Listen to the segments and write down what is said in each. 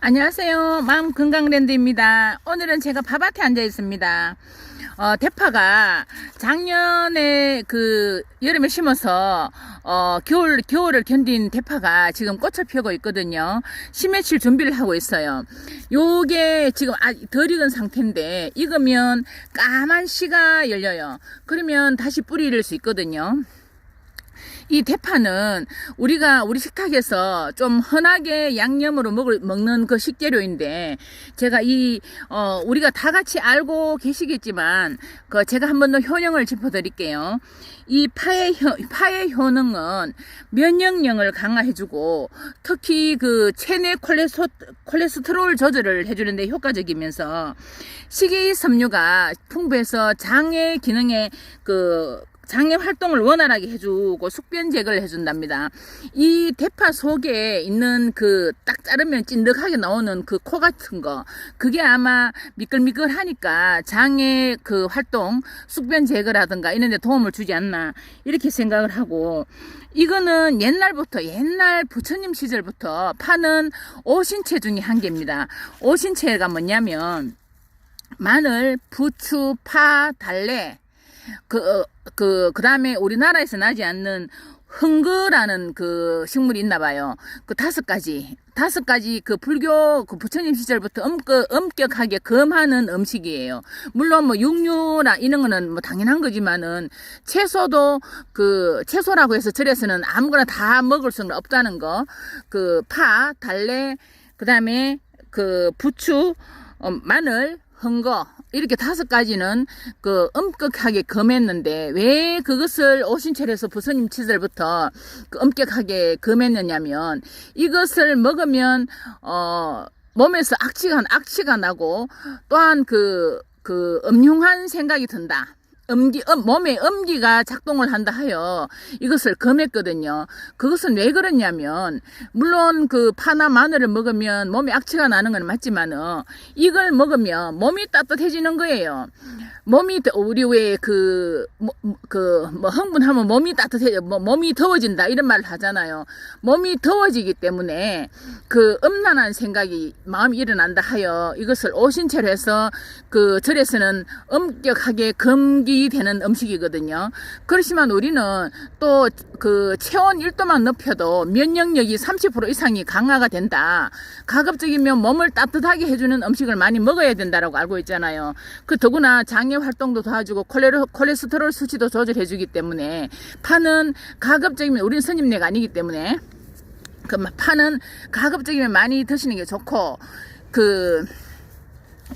안녕하세요. 마음 건강랜드입니다. 오늘은 제가 밭밭에 앉아 있습니다. 어, 대파가 작년에 그 여름에 심어서 어, 겨울 겨울을 견딘 대파가 지금 꽃을 피우고 있거든요. 심해칠 준비를 하고 있어요. 요게 지금 아, 덜 익은 상태인데 익으면 까만 씨가 열려요. 그러면 다시 뿌리 를 수 있거든요. 이 대파는 우리가 우리 식탁에서 좀 흔하게 양념으로 먹을, 먹는 그 식재료인데 제가 이, 어, 우리가 다 같이 알고 계시겠지만 그 제가 한 번 더 효능을 짚어 드릴게요. 이 파의, 효, 파의 효능은 면역력을 강화해주고 특히 그 체내 콜레스테, 콜레스테롤 조절을 해주는데 효과적이면서 식이섬유가 풍부해서 장의 기능에 그 장의 활동을 원활하게 해주고 숙변 제거를 해준답니다. 이 대파 속에 있는 그 딱 자르면 찐득하게 나오는 그 코 같은 거 그게 아마 미끌미끌하니까 장의 그 활동 숙변 제거라든가 이런 데 도움을 주지 않나 이렇게 생각을 하고 이거는 옛날부터 옛날 부처님 시절부터 파는 오신채 중에 한 개입니다. 오신채가 뭐냐면 마늘, 부추, 파, 달래 그, 어, 그, 그 다음에 우리나라에서 나지 않는 흥거라는 그 식물이 있나 봐요. 그 다섯 가지, 다섯 가지 그 불교 그 부처님 시절부터 엄격, 엄격하게 검하는 음식이에요. 물론 뭐 육류나 이런 거는 뭐 당연한 거지만은 채소도 그 채소라고 해서 절에서는 아무거나 다 먹을 수는 없다는 거. 그 파, 달래, 그 다음에 그 부추, 어, 마늘, 흥거 이렇게 다섯 가지는 그 엄격하게 검했는데 왜 그것을 오신철에서 부처님 시절부터 그 엄격하게 검했느냐면 이것을 먹으면 어 몸에서 악취가 악취가 나고 또한 그그 음흉한 생각이 든다. 음기, 음, 몸에 음기가 작동을 한다 하여 이것을 검했거든요. 그것은 왜 그러냐면, 물론 그 파나 마늘을 먹으면 몸에 악취가 나는 건 맞지만은, 이걸 먹으면 몸이 따뜻해지는 거예요. 몸이, 더- 우리 왜 그, 뭐, 그, 뭐, 흥분하면 몸이 따뜻해, 뭐, 몸이 더워진다, 이런 말을 하잖아요. 몸이 더워지기 때문에 그 음란한 생각이, 마음이 일어난다 하여 이것을 오신채로 해서 그 절에서는 엄격하게 금기 되는 음식이거든요. 그렇지만 우리는 또 그 체온 1도만 높여도 면역력이 30% 이상이 강화가 된다. 가급적이면 몸을 따뜻하게 해주는 음식을 많이 먹어야 된다라고 알고 있잖아요. 그 더구나 장의 활동도 도와주고 콜레로, 콜레스테롤 수치도 조절해주기 때문에 파는 가급적이면 우리는 선임내가 아니기 때문에 그 파는 가급적이면 많이 드시는 게 좋고 그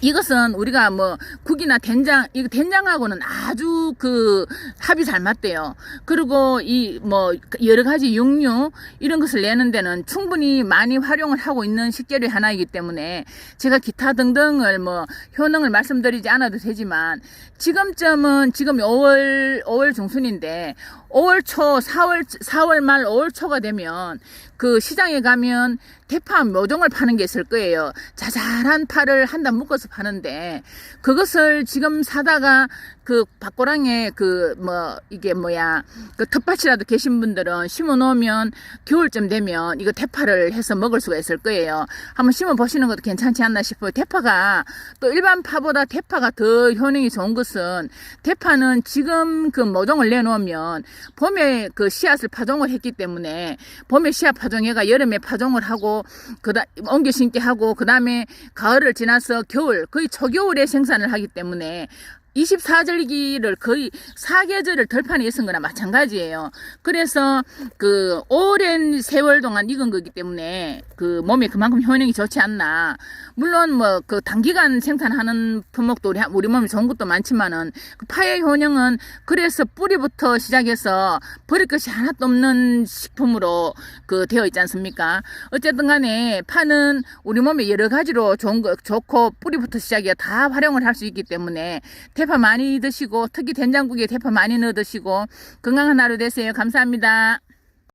이것은 우리가 뭐 국이나 된장 이거 된장하고는 아주 그 합이 잘 맞대요. 그리고 이 뭐 여러 가지 육류 이런 것을 내는 데는 충분히 많이 활용을 하고 있는 식재료 하나이기 때문에 제가 기타 등등을 뭐 효능을 말씀드리지 않아도 되지만 지금쯤은 지금 5월 5월 중순인데 5월 초 4월 4월 말 5월 초가 되면 그 시장에 가면 대파 묘종을 파는 게 있을 거예요. 자잘한 파를 한 단 묶어서 파는데 그것을 지금 사다가 그 밭고랑에 그 뭐 이게 뭐야 그 텃밭이라도 계신 분들은 심어 놓으면 겨울쯤 되면 이거 대파를 해서 먹을 수가 있을 거예요. 한번 심어 보시는 것도 괜찮지 않나 싶어요. 대파가 또 일반 파보다 대파가 더 효능이 좋은 것은 대파는 지금 그 모종을 내놓으면 봄에 그 씨앗을 파종을 했기 때문에 봄에 씨앗 파종해가 여름에 파종을 하고 그다 옮겨 심게 하고 그 다음에 가을을 지나서 겨울 거의 초겨울에 생산을 하기 때문에 24절기를 거의 사계절을 덜판에 있은 거나 마찬가지예요. 그래서 그 오랜 세월 동안 익은 거기 때문에 그 몸에 그만큼 효능이 좋지 않나. 물론 뭐 그 단기간 생산하는 품목도 우리, 우리 몸에 좋은 것도 많지만은 그 파의 효능은 그래서 뿌리부터 시작해서 버릴 것이 하나도 없는 식품으로 그 되어 있지 않습니까? 어쨌든 간에 파는 우리 몸에 여러 가지로 좋은 거, 좋고 뿌리부터 시작해 다 활용을 할 수 있기 때문에 대파 많이 드시고 특히 된장국에 대파 많이 넣어 드시고 건강한 하루 되세요. 감사합니다.